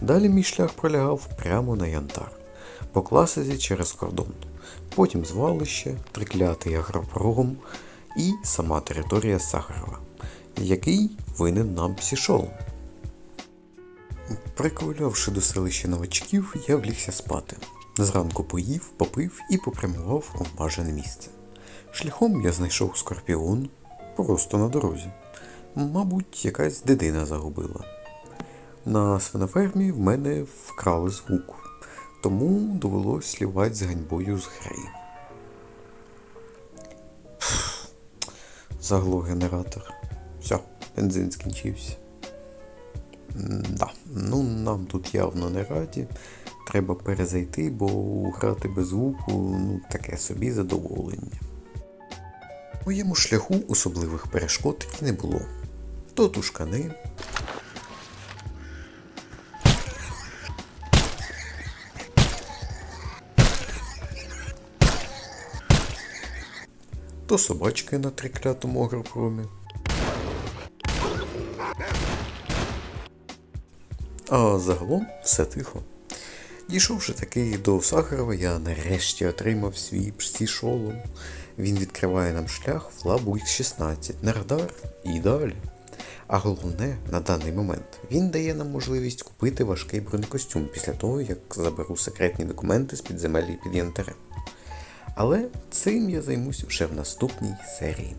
Далі мій шлях пролягав прямо на янтар, по класиці через кордон, потім звалище, триклятий агропром і сама територія Сахарова, який винен нам псішолом. Приковилявши до селища новачків, я влігся спати. Зранку поїв, попив і попрямував у бажане місце. Шляхом я знайшов скорпіон просто на дорозі. Мабуть, якась дитина загубила. На свинофермі в мене вкрали звук, тому довелось слівати з ганьбою з гри. Пф, Заглох генератор. Все, бензин скінчився. Да, ну нам тут явно не раді. Треба перезайти, бо грати без звуку ну, таке собі задоволення. Моєму шляху особливих перешкод і не було. То тушкани, то собачки на триклятому агропромі. А загалом все тихо. Дійшовши таки до Сахарова, я нарешті отримав свій псі-шолом. Він відкриває нам шлях в лабу X16 на радар і далі. А головне, на даний момент, він дає нам можливість купити важкий бронекостюм після того, як заберу секретні документи з підземелля під янтарем. Але цим я займусь вже в наступній серії.